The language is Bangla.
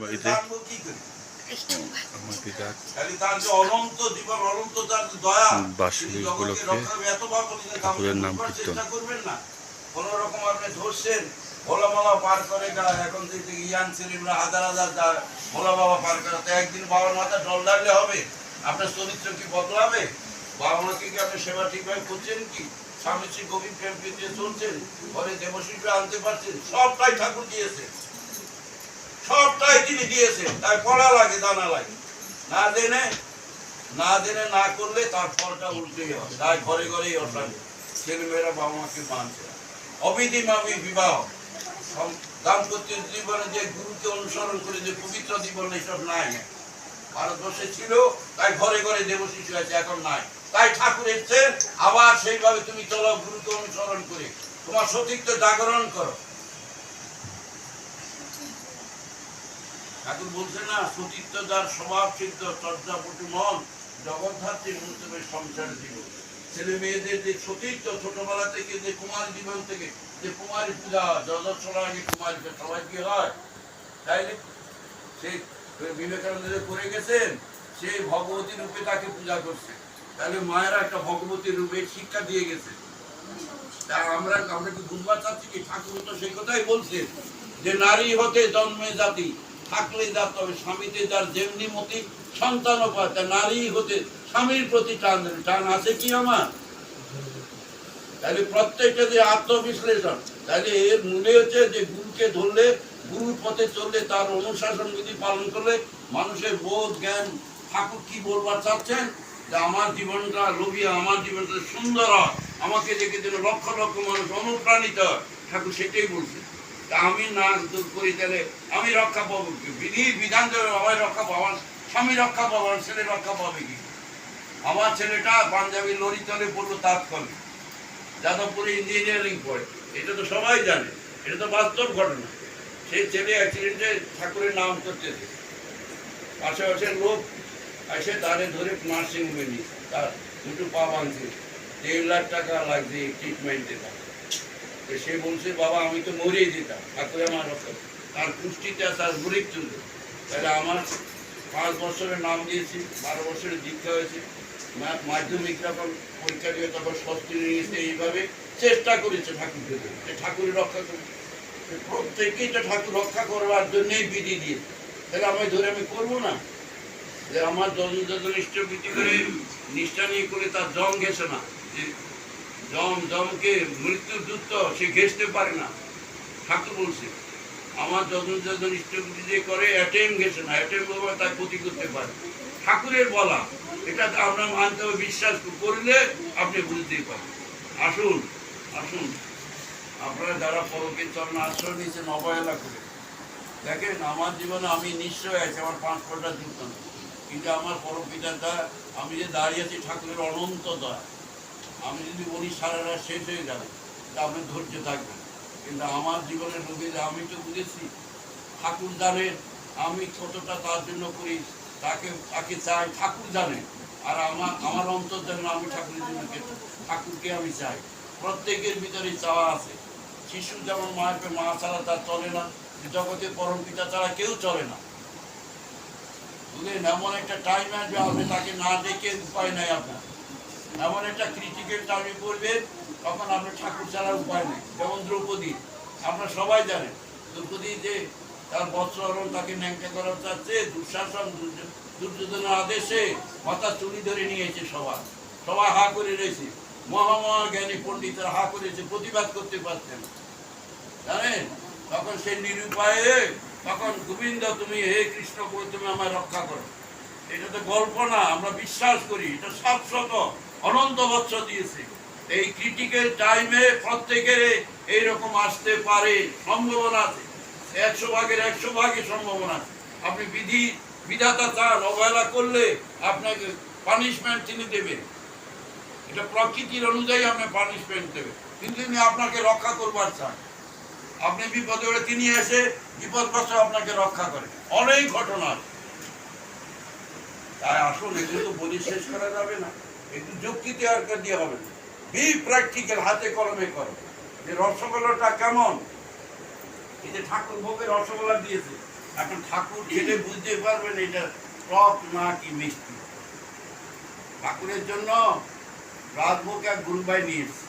বাড়িতে ঠাকুরের নাম কীর্তন। কোন রকম আপনি ধরছেন ভোলা মোলা পার করে এখন থেকে ইয়াং ছেলেরা হাজার হাজার ভোলা বাবা পার করে তো একদিন বাবার মাথা ডল লাগলে হবে। আপনার চরিত্র কি বদলাবে? বাবা মাকে কি আপনি সেবা ঠিকভাবে করছেন কি? স্বামী শ্রী গভীর প্রেম চলছেন? ঘরে দেবশিল্পে আনতে পারছেন? সবটাই ঠাকুর দিয়েছে। তিনি দিয়েছেন তাই পড়া লাগে, জানা লাগে। না জেনে না জেনে না করলে তার ফলটা উল্টেই হয়। তাই ঘরে ঘরেই অশান্তি। ছেলেমেয়েরা বাবা মাকে মানছে। অবিধি মামি বিবাহ। দাম্পত্য জীবনে যে গুরুকে অনুসরণ করে যে পবিত্র জীবন, এসব নাই। ভারতবর্ষে ছিল, তাই ঘরে ঘরে দেব শিশু আছে, এখন নাই। তাই ঠাকুর এসছেন, আবার সেইভাবে তুমি চলো গুরুকে অনুসরণ করে। তোমার সতীত্ব জাগরণ করো। ঠাকুর বলছে না সতীত্ব যার স্বভাব সিদ্ধ চর্যাপটু মন, জগদ্ধাত্রী মুহূর্তে সংসার জীবন। ছেলে মেয়েদের যে সতীত্ব ছোটবেলা থেকে যে কুমার জীবন থেকে, যে কুমারী পূজা, যজস্বরা আগে কুমারী সবাই কি হয় তাইলে সে বিবেকানন্দ করে গেছেন, সে ভগবতী রূপে তাকে পূজা করছে। তাহলে মায়েরা একটা ভগবতী রূপে শিক্ষা দিয়ে গেছে। তা আমরা আমরা কি বুঝবার চাচ্ছি কি? ঠাকুর তো সেই কথাই বলছে যে, নারী হতে জন্মে জাতি থাকলে জাত তবে স্বামীতে যার যেমনি মতি, সন্তান পায় নারী হতে স্বামীর প্রতি টান টান আছে কি আমার? তাহলে প্রত্যেকটা যে আত্মবিশ্লেষণ, তাহলে এর হচ্ছে যে গুরুকে ধরলে, গুরুর পথে চললে তার অনুশাসন বিধি পালন করলে মানুষের বোধ, জ্ঞান, ঠাকুর কি বলবার চাচ্ছেন? যে আমার জীবনটা লোভিয়া আমার জীবনটা সুন্দর হয় আমাকে দেখে যেন লক্ষ লক্ষ মানুষ অনুপ্রাণিত হয়। ঠাকুর সেটাই বলছে আমি না দূর করি তাহলে আমি রক্ষা পাবো কি? বিধি বিধান দেবে আমার রক্ষা পাবো। স্বামী রক্ষা পাবো ছেলে রক্ষা পাবে কি? আমার ছেলেটা পাঞ্জাবি লরি তলে পড়ল তাৎক্ষণিক যাদবপুরে ইঞ্জিনিয়ারিং পড়ে। এটা তো সবাই জানে। এটা তো বাস্তব ঘটনা। সেই ছেলে অ্যাক্সিডেন্টে ঠাকুরের নাম করতেছে পাশাপাশের লোক এসে তারে ধরে নার্সিং হোমে নিয়ে, তার দুটো পা ভাঙছে। দেড় লাখ টাকা লাগছে ট্রিটমেন্টে তার। তো সে বলছে, বাবা, আমি তো মরিয়ে দিতাম ঠাকুর আমার রক্ষা তার পুষ্টিতে তার মৃত্যু হলো। তাহলে আমার পাঁচ বছরের নাম দিয়েছি, বারো বছরের দীক্ষা হয়েছে। মাধ্যমিক যখন পরীক্ষা দিয়ে তখন ষষ্ঠী নিয়েছে এইভাবে চেষ্টা করেছে ঠাকুরকে যে ঠাকুর রক্ষা করবে প্রত্যেকেই তো ঠাকুর রক্ষা করবার জন্যই বিধি দিয়ে তাহলে আমি ধরে আমি করব না? যে আমার যত নিষ্ঠবৃত্তি করে নিষ্ঠা নিয়ে করে তার জম গেছে না। যে জম জমকে মৃত্যুর দূত সে ঘেসতে পারে না। ঠাকুর বলছে, আমার যত যত নিষ্ঠবৃত্তি যে করে অ্যাটেম ঘেসে না অ্যাটেম বাবা তার ক্ষতি করতে পারে। ঠাকুরের বলা, এটা আমরা মানতে হবে, বিশ্বাস করলে আপনি বুঝতেই পারেন আসুন আসুন। আপনারা যারা পরকের চরণ আশ্রয় নিয়েছেন, অবহেলা করে, দেখেন আমার জীবনে আমি নিশ্চয় আছি, আমার পাঁচ ফোটা যুক্ত কিন্তু আমার পরপিতাটা আমি যে দাঁড়িয়ে আছি, ঠাকুরের অনন্ত দয়া। আমি যদি বলি সারা রাত শেষ হয়ে যাবে, তা আপনি ধৈর্য থাকবেন। কিন্তু আমার জীবনের রোগীরা আমি তো বুঝেছি ঠাকুর জানেন আমি কতটা তার জন্য করি, তাকে তাকে চাই, ঠাকুর জানে। আর আমার আমার অন্তর জানে আমি ঠাকুরের জন্য ঠাকুরকে আমি চাই। প্রত্যেকের ভিতরে চাওয়া আছে। শিশু যেমন মায়ের মা ছাড়া তার চলে না, জগতে পরম পিতা ছাড়া কেউ চলে না। বুঝলেন? এমন একটা টাইম আসবে, আপনি তাকে না দেখে উপায় নাই আপনার। এমন একটা ক্রিটিক্যাল টাইমে পড়বেন তখন আপনার ঠাকুর ছাড়া উপায় নেই। যেমন দ্রৌপদী, আমরা সবাই জানেন দ্রৌপদী যে তার বস্ত্রহরণ তাকে ন্যাংটা করা চাচ্ছে, দুঃশাসন দুর্যোধনের আদেশে মাথা চুরি ধরে নিয়েছে সবার। সবাই হা করে রয়েছে। মহামহা জ্ঞানী পণ্ডিতরা হা করেছে, প্রতিবাদ করতে পারছেন জানেন? তখন সে নিরুপায়ে, তখন গোবিন্দ, তুমি হে কৃষ্ণ করে তুমি আমায় রক্ষা করো। এটা তো গল্প না, আমরা বিশ্বাস করি, এটা শাশ্বত অনন্ত বৎসর দিয়েছে। এই ক্রিটিক্যাল টাইমে প্রত্যেকের এইরকম আসতে পারে সম্ভাবনা আছে। একশো ভাগের একশো ভাগই সম্ভাবনা আপনি বিধি, বিধাতা চান অবহেলা করলে আপনাকে পানিশমেন্ট তিনি দেবেন। এটা প্রকৃতির অনুযায়ী আপনি পানিশমেন্ট দেবে কিন্তু তিনি আপনাকে রক্ষা করবার চান। আপনি বিপদে পড়ে তিনি এসে বিপদ বিপদগ্রস্ত আপনাকে রক্ষা করে অনেক ঘটনা। তাই আসুন, এগুলো তো বলি শেষ করা যাবে না। একটু যুক্তিতে দেওয়ার দিয়ে হবে। বি প্র্যাকটিক্যাল হাতে কলমে করে। যে রসগোল্লাটা কেমন? এই যে ঠাকুর ভোগে রসগোল্লা দিয়েছে। এখন ঠাকুর খেলে বুঝতে পারবেন এটা টপ না কি মিষ্টি। ঠাকুরের জন্য রাজভোগ এক গুরুবাই নিয়েছে।